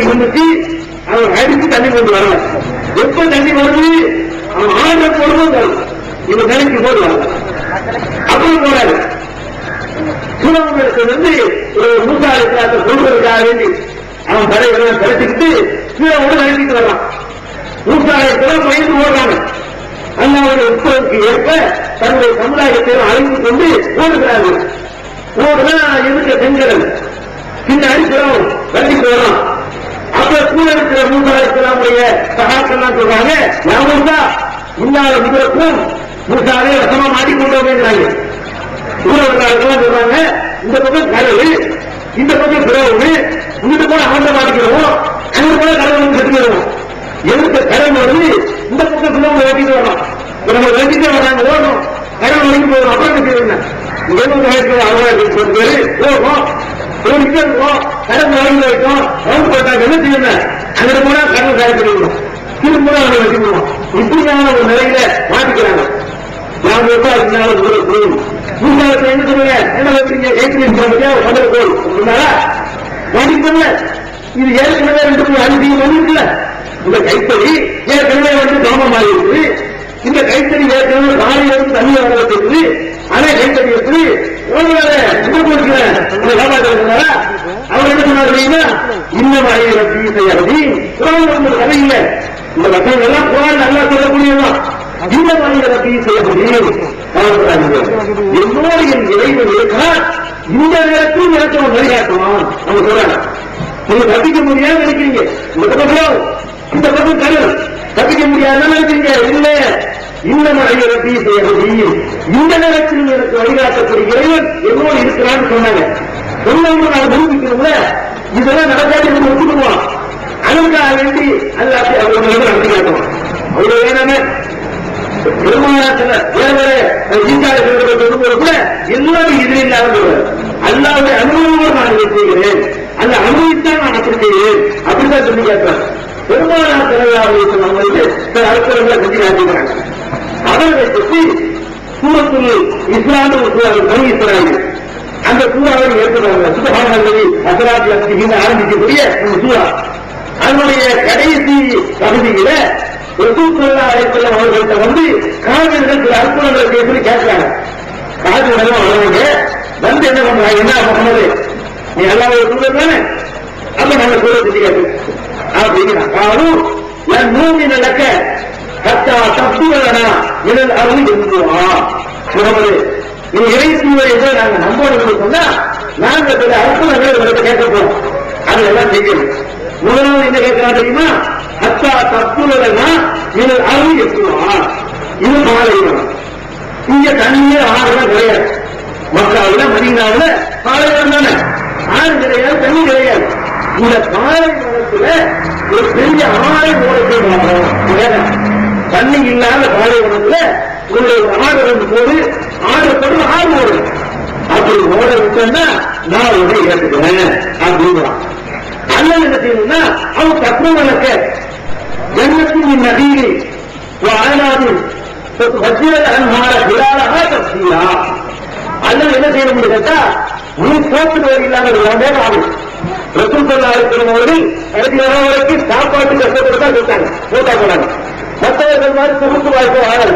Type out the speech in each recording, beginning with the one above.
இருந்துச்சு அவன் அடிச்சு தண்ணி கொண்டு வரல. எப்ப தண்ணி வருது? அவன் ஆண்ட போடும்போது வரும். இவன் நினைக்கு போது வரல அப்புறம் போறாரு. சூழலுக்கு வந்து ஒரு மூசாரி கிளாத்தை வேண்டி அவன் தலைவர்களை கிடைச்சிக்கிட்டு கீழே கூட நினைச்சிட்டு வர்றான். மூசாலயத்தில் பயந்து ஓடுறாங்க. அல்லாவுடைய உத்தரவுக்கு ஏற்ப தன்னுடைய சமுதாயத்தை அழைத்து கொண்டு ஓடுகிறார்கள். ஓடுனா எதுக்கு செங்கடல் பின்னாடி அடிக்கிறோம் வண்டிக்கு வரும் அந்த கூட இருக்கிற மூசாலயத்தினுடைய சகாக்கள்லாம் சொல்றாங்க ஞாபகம் தான் இல்லாத முதலுக்கும் மூசாலே ரசமா மாட்டிக்கொண்டு அப்படிங்கிறாங்க ஊரவர்களாக சொல்றாங்க இந்த பக்கம் கடல் இந்த பக்கம் பிறகு இங்கிட்டு போல அவந்த மாட்டிக்கிறோம் அங்க கூட கடவுள் கட்டிக்கிறோம் எதுக்கு கடவுள் வருது இந்த பக்கம் பிள்ளை வேண்டிட்டு வரலாம் நம்ம வேண்டிட்டு வராங்க ஓடணும் கடவுள் வரைக்கும் போகணும் அப்புறம் என்ன செய்யணும் எழுபது அவங்க பேரு ஓடிக்கிட்டே இருக்கோம் கடல் வரைக்கும் வைக்கும் அவங்க போட்டாங்க என்ன செய்யணும்? அங்கிட்டு போனா கடல் காய்ச்சிருக்கணும் திரும்ப அவங்க வச்சுக்கணும் இப்படியான ஒரு நிலையில மாட்டிக்கிறாங்க. நான் விவசாயத்தினால முதல்ல போகும் மூன்றாவது என்ன சொல்லுங்க? என்ன வைக்கிறீங்க ஏற்றியம் சொல்லுங்க முதல்ல போகும் சொன்னாரா மாட்டிக்கல இது ஏற்கனவே ரெண்டு மூணு அஞ்சு வந்துருக்குல்ல. இந்த கைத்தறி ஏற்கனவே வந்து கிராமமாக இருக்குது. இந்த கைத்தறி ஏற்கனவே காலையில தண்ணி வர இருக்குது. அதே கைத்தறி எப்படி? ஒருவேளை இந்த கொடுக்கிற அவர் என்ன சொன்னார் தெரியுமா? இன்னும் அறையில கதை இல்லை இந்த வசனம் எல்லாம் குரான் நல்லா சொல்லக்கூடியதான் இந்த மனிதரை தீசை என்னோடு என் இறைவன் இருக்கிறார். இந்த நேரத்தில் எனக்கு அவன் வழிகாட்டுவான் அவங்க சொல்றாங்க. நீங்க தப்பிக்க முடியாது நினைக்கிறீங்க. இந்த பக்கம் இந்த பக்கம் கடல் தப்பிக்க முடியாதுன்னு நினைக்கிறீங்க. இந்த மழையை தீசை இந்த நேரத்தில் எனக்கு வழிகாட்டக்கூடிய இறைவன் என்னோடு இருக்கிறான்னு சொன்னாங்க. சொன்னவங்க நான் நிரூபிக்கணும்ல? இதெல்லாம் நடக்காது நம்ம ஒத்துக்குவோம். அதற்காக வேண்டி அல்லாட்டி அவங்க நடத்தி காட்டுவோம். அவ்வளவு வேணாமே பெருமானத்துல வேற வேற கூட எல்லாரும் இது இல்லாத அல்லாவுடைய அனுபவம் நான் செய்கிறேன். அந்த அனுபவித்தான் நான் அப்படி செய்கிறேன் அப்படிதான் சொல்லி கேட்கிறேன் பெருமானா தலைவராக சொன்னவங்களுக்கு சில செஞ்சு காட்டுகிறாங்க அவர்களை பற்றி சூரத்தில் இஸ்லாமிய சூழல் பணி இஸ்லாமிய அந்த சூறாவை ஏற்கிறாங்க சுபகானந்தவி அசராஜி மீது ஆரம்பிக்கக்கூடிய ஒரு சூறா. அதனுடைய கடைசி பகுதியில ரசூல்லா அலைஹிஸ்ஸலாம் அவர்கள்ட்ட வந்து காவிர்கள் சில அற்புதங்களை பேசி கேட்கிறாங்க. காவிர்கள் வருவாங்க வந்து என்ன பண்றாங்க என்ன பண்ணது நீ எல்லா ஒரு சூழல் தானே? அப்ப நம்ம சூழல் செஞ்சு கேட்டு அப்படிங்கிறான். காலும் என் மூமி நடக்க கத்தா தப்புகளனா இதன் அருள் இருந்துவா முகமது நீ இறை சூழலை நாங்க நம்போடு சொன்னா நாங்க சில அற்புதங்களை உங்களுக்கு கேட்க போறோம் அது எல்லாம் செய்யும் முதலாவது என்ன கேட்கிறான் தெரியுமா? அத்தா தப்புலனா இது அருள் இருக்குவா இது பாலைவனம். இங்க தண்ணியே ஆறுலாம் கிடையாது. மக்காவில மதீனாவில பாலைவனம் தானே. ஆறு கிடையாது தண்ணி கிடையாது. இந்த பாலைவனத்துல ஒரு பெரிய ஆறு ஓடத்தை பார்க்கிறோம். தண்ணி இல்லாத பாலைவனத்துல உங்களுடைய ஆறு வந்து போது ஆறு பொருள் ஆறு ஓடும் அப்படி ஓட விட்டோம்னா நான் உடனே ஏற்றுக்கிறேன் அப்படிங்கிறான். அல்லது என்ன செய்யணும்னா அவன் தத்துவம் வளர்க்க ஜன்னத்தின் நதியில் ஆனாலும் அல்லது என்ன செய்ய முடியும் கேட்டா நீ போட்டு வரி வேண்டாம் ஆகும் ரசூல் சல்லா இருக்கிறவர்கள் வரைக்கும் சாப்பாட்டு கஷ்டப்படுத்தா கேட்டாங்க கொடுத்தாங்க போட்டா போனாங்க மற்றவர்கள் மாதிரி சுமத்து வாழ்க்கை ஆகல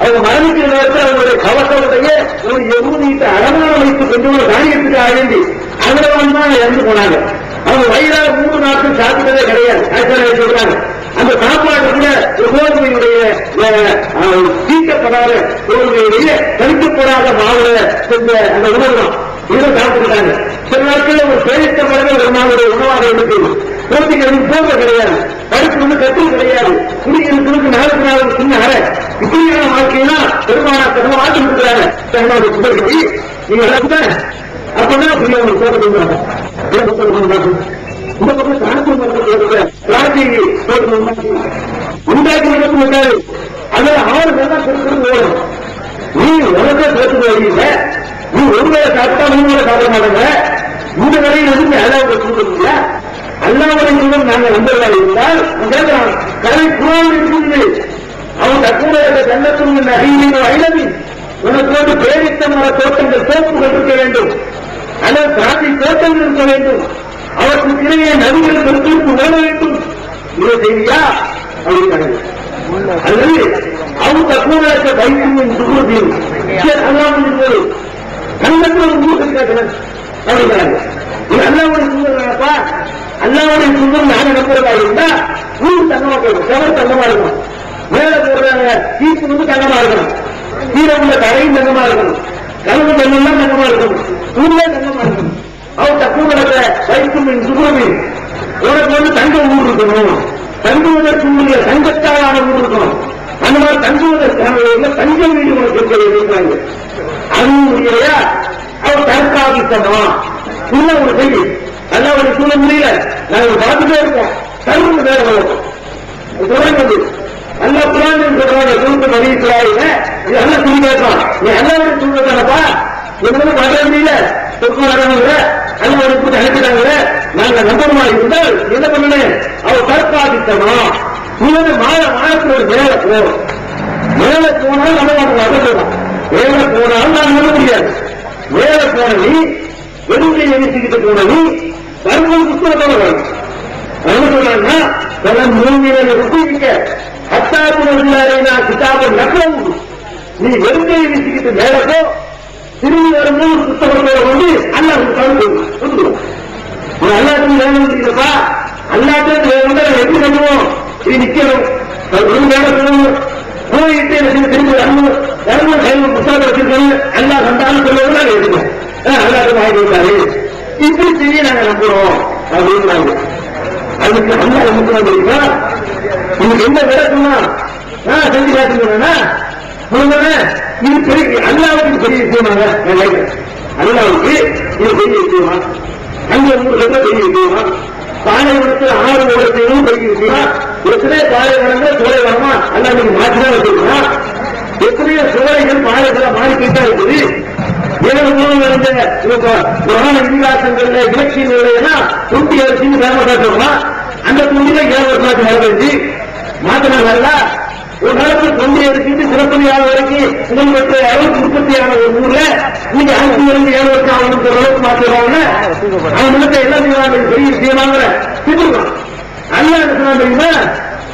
அவங்க மரணிக்கிற நேரத்தில் அவங்களுடைய கவசத்தையே ஒரு எவ்வளவு அடமானம் வைத்து கொண்டு ஒரு தானியத்துக்கு ஆழ்ந்தி அதுல வந்து இறந்து போனாங்க. அவங்க வயிறாக மூன்று நாட்கள் சாப்பிட்டதே கிடையாது. ஆச்சாரிய சொல்றாங்க? அந்த சாப்பாடு கூட ஒரு கோதுமையுடைய தீக்கப்படாத கோதுமையுடைய தடுக்கப்படாத மாவுல அந்த உணவு தான். இதை சாப்பிட்டுட்டாங்க சில நாட்கள் ஒரு பேரித்த மரங்கள் ஒரு நாளுடைய உணவாக இருக்கு குழந்தைகளுக்கு போக கிடையாது. படுத்து வந்து கட்டு கிடையாது. குடிக்கிறதுக்கு நாளுக்கு நாள் சின்ன அறை. இப்படியான வாழ்க்கையெல்லாம் பெருமானா பெருமா ஆட்டி கொடுக்குறாங்க தன்னோட சுபர்கி நீங்க எல்லாம் அப்பதான் புரிய உங்களுக்கு போட்டு கொடுக்குறாங்க இந்த பக்கம் சாணத்தை ராஜி போட்டு உண்டாக்கி நடத்து அதுல ஆறு பேர் தான் கொடுக்கிறது நீ உனக்கே பேசுற வழியில நீ ஒரு வேலை சாப்பிட்டா மூணு வேலை சாப்பிட மாட்டேங்க இந்த வேலையில் வந்து அல்லாவுக்கு கொடுக்குறீங்க அல்லாவுடைய நாங்கள் நம்பர்களாக இருந்தால் கேட்கிறான் கலை குரான் இருக்குது அவன் தற்போதைய கண்டத்தும் நகையின் ஐலவி உனக்கு வந்து பேரித்த மர தோட்டங்கள் தோப்புகள் இருக்க வேண்டும். அல்லது திராட்சை தோட்டங்கள் இருக்க வேண்டும். அவற்றுக்கு இடையே நதிகள் பெருக்கிற்கு ஓட வேண்டும். இதை செய்தியா? அப்படின்னு அல்லது அவன் தற்போதைய வைத்தியம் சுகுதியும் அல்லாமல் இருந்தது கண்ணத்தில் ஒரு ஊருக்கு கேட்கிறேன் அப்படிங்கிறாங்க இது அல்லாவுடைய நடப்பா? அல்லாவுடைய சுந்தரம் நான் நம்புறதா இருந்தா ஊர் தங்கமா போயிடும். செவல் தங்கமா இருக்கும் மேல போடுறாங்க தீர்ப்பு வந்து தங்கமா இருக்கணும். கீழே உள்ள தரையும் தங்கமா இருக்கணும். கலந்து தங்கம்லாம் தங்கமா இருக்கணும். ஊர்ல தங்கமா இருக்கணும். அவர் தக்குவலத்தை வைக்கும் சுகமி உனக்கு வந்து தங்க ஊர் இருக்கணும். தங்குவதற்கு உரிய தங்கத்தாலான ஊர் இருக்கணும். அந்த மாதிரி தங்குவதற்கான தங்க வீடு உனக்கு இருக்கிறது அது அதுவும் இல்லையா அவர் தற்காலித்தமா உள்ள ஒரு செய்தி நல்லா ஒரு சொல்ல முடியல நாங்க பார்த்துட்டே இருக்கோம். கருவு வேற வளர்க்கும் தொடங்குது நல்ல புராணம் சொல்றாங்க. சொல்லுக்கு அறிவிக்கிறாங்க இது நல்ல சொல்லி பேசலாம் நீ எல்லாரும் தானப்பா? எங்களுக்கு வர முடியல. சொத்து வரவங்க அல்லவரை போட்டு அனுப்பிட்டாங்க நாங்க நம்பருமா இருந்தால் என்ன பண்ணணும் அவர் தற்காலித்தமா நீ மாற மாறத்துல ஒரு மேல போ. மேல போனால் நம்ம வரலாம் மேல போனாலும் நான் சொல்ல முடியாது. மேல போன நீ வெறுமையை நினைச்சுக்கிட்டு போனது நீ வரும்போது புத்தகத்தோட வரும். என்ன சொல்றாங்கன்னா பல மூமியை ருசிக்க அத்தாபுரை நான் கிட்டாப நக்கம் நீ வெறுமையை வீசிக்கிட்டு நேரத்தோ திரும்பி வரும்போது புத்தகத்தோட வந்து அல்ல சொல்லுவோம் அல்லாத்தையும் வேணும் வேலை அல்லாத்தையும் வேணும் எப்படி பண்ணுவோம் நீ நிக்கணும். போயிட்டு எனக்கு திரும்பி வரணும். வரணும் கையில் புத்தகம் வச்சிருக்கணும். அல்லா சந்தானம் சொல்லவும் நாங்க எடுக்கணும் அல்லாத்து கொடுத்தாரு இப்படி செய்ய நாங்க நம்புறோம். அப்படின்னாங்க அதுக்கு அல்லா என்ன தெரியுமா உங்களுக்கு என்ன விட நான் செஞ்சு காட்டுங்கன்னா இது பெரிய அல்லாவுக்கு பெரிய விஷயமாக நான் கேட்கிறேன். அல்லாவுக்கு இது பெரிய விஷயமா? அங்க மூணு பெரிய விஷயமா? பாலைவனத்தில் ஆறு ஓடத்தையும் பெரிய விஷயமா? எத்தனை பாலைவனங்கள் சோலை வரமா அல்ல நீங்க மாற்றிதான் வச்சிருக்கோம் எத்தனையோ சோலைகள் பாலைகளை மாறிக்கிட்டா இருக்குது. ஏழு மூணு நடந்த புராண இதிகாசங்கள்ல இலக்கியங்கள்ல எல்லாம் துண்டி அரிசின்னு அந்த துண்டில ஏழு வருஷம் மாத்தினாங்கல்ல? ஒரு நாளைக்கு தொண்டி அரிசிட்டு சிறப்பணியாள வரைக்கும் முதல் அளவுக்கு உற்பத்தியான ஒரு ஊர்ல. நீங்க அஞ்சு இருந்து ஏழு வருஷம் ஆகணும் அளவுக்கு மாத்திடுவாங்க அவன் முழுக்க என்ன செய்வாங்க? பெரிய விஷயமாங்கிற திட்டுவான் அல்லா என்ன தெரியுமா?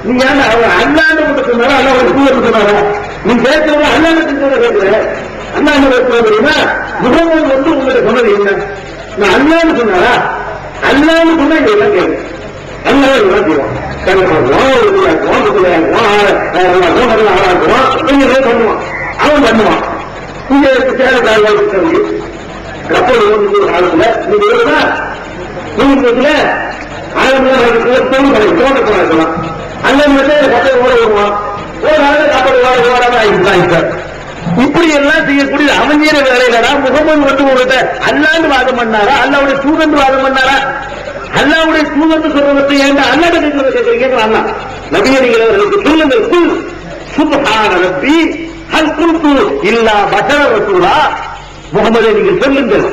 நீ ஏன் அல்லாண்டு மட்டும் சொன்னாரா? அல்ல ஒரு சூழல் சொன்னாரா? நீ கேட்கறது அல்லாண்டு செஞ்சதை அண்ணா என்ன பேசுறது முகமது வந்து உங்களுக்கு சொன்னது என்ன? நான் அல்லான்னு சொன்னாரா? அல்லான்னு சொன்னா இங்க எல்லாம் கேட்கு அல்லாஹ் எல்லாம் செய்வான். பண்ணுவான். அவன் பண்ணுவான். இங்க சேரக்காரர்கள் கப்பல் ஓடுற காலத்துல நீங்க இருந்தா நீங்க ஆயிரம் தோட்டத்தில் இருக்கலாம் அந்த மட்டும் கப்பல் ஓட விடுவான். ஓடாத கப்பல் ஓட ஓடாத ஆயிடுச்சு. செய்யக்கூடிய அவஞ்சீர வேலைகளா? முகமது வந்து உங்கள்கிட்ட அல்லாண்டு வாதம் பண்ணாரா? அல்லாவுடைய தூதந்து வாதம் பண்ணாரா? அல்லாவுடைய தூதந்து சொல்றதை ஏன் அல்லாட கேட்கறீங்க அல்லா நபியடிகள் அவர்களுக்கு சொல்லுங்கள். குல். சுபஹான ரப்பி. ஹல் குல்து இல்லா பஷர ரசூலா. முகமதை நீங்கள் சொல்லுங்கள்.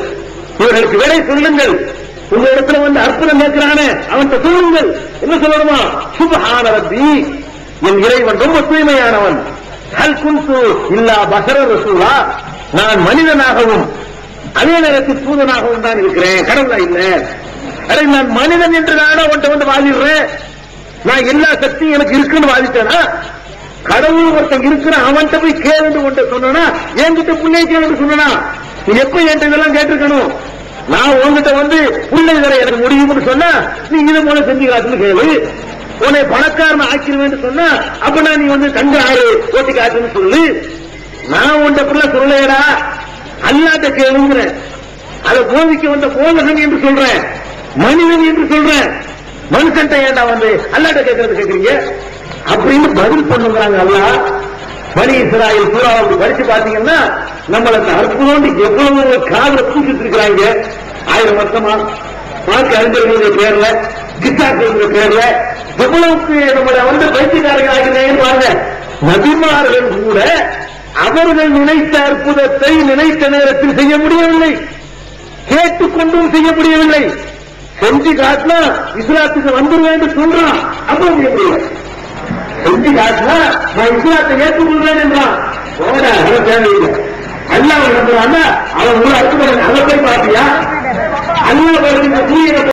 இவர்களுக்கு வேலை சொல்லுங்கள். உங்க இடத்துல வந்து அற்புதம் கேட்கிறானே அவன்கிட்ட சொல்லுங்கள். என்ன சொல்லணுமா? சுபஹான ரப்பி. என் இறைவன் ரொம்ப தூய்மையானவன். ஹல் குன்து இல்லா பசர ரசூலா. நான் மனிதனாகவும் அதே நேரத்தில் தூதனாகவும் தான் இருக்கிறேன். கடவுளா இல்ல. அரை நான் மனிதன் என்று நானே உன்ட்ட வந்து வாதிடுறேன். நான் எல்லா சக்தியும் எனக்கு இருக்குன்னு வாதிட்டேனா? கடவுள் ஒருத்தன் இருக்கிற அவன்கிட்ட போய் கேளுன்னு உன்ட்ட சொன்னா என்கிட்ட புள்ளை கேளுன்னு சொன்னா நீ எப்ப என்கிட்ட இதெல்லாம் கேட்டிருக்கணும்? நான் உன்கிட்ட வந்து புள்ளை தர எனக்கு முடியும்னு சொன்னா நீ இதை போல செஞ்சு கேளு. உன்னை பணக்காரன் ஆக்கிடுவேன் சொன்னா அப்படின்னா நீ வந்து தங்க ஆறு ஓட்டி காட்டுன்னு சொல்லு. நான் உன்ட்ட அப்படிலாம் சொல்லலையடா. அல்லாட்ட கேளுங்கிறேன். அதை போதிக்க வந்த போதகன் என்று சொல்றேன். மனிதன் என்று சொல்றேன். மனுஷன் ஏண்டா வந்து அல்லாட்ட கேட்கறது கேட்கறீங்க அப்படின்னு பதில் பண்ணுங்கிறாங்க அல்லா. பனி இஸ்ராயல் பூரா அப்படி படிச்சு பாத்தீங்கன்னா நம்மளுக்கு அற்புதம் எவ்வளவு காதல பூசிட்டு இருக்கிறாங்க. ஆயிரம் வருஷமா. மார்க் அறிஞர்களுடைய பேர்ல கிட்டாக்களுடைய பேர்ல எவ்வளவுக்கு நம்மளை வந்து பைத்தியக்காரர்கள் ஆகிறேன்னு பாருங்க. நபிமார்கள் கூட அவர்கள் நினைத்த அற்புதத்தை நினைத்த நேரத்தில் செய்ய முடியவில்லை. கேட்டுக்கொண்டும் செய்ய முடியவில்லை. செஞ்சு காட்டினா இஸ்லாத்துக்கு வந்துருவேன் என்று சொல்றான். அப்ப செய்ய முடியல. செஞ்சு காட்டினா நான் இஸ்லாத்தை ஏற்றுக்கொள்வேன் என்றான். தேவையில்லை. அல்லாஹ் நம்புறாங்க அவன் உள்ள அற்புதம் அதை போய் பார்த்தியா? معلومة الأخيرة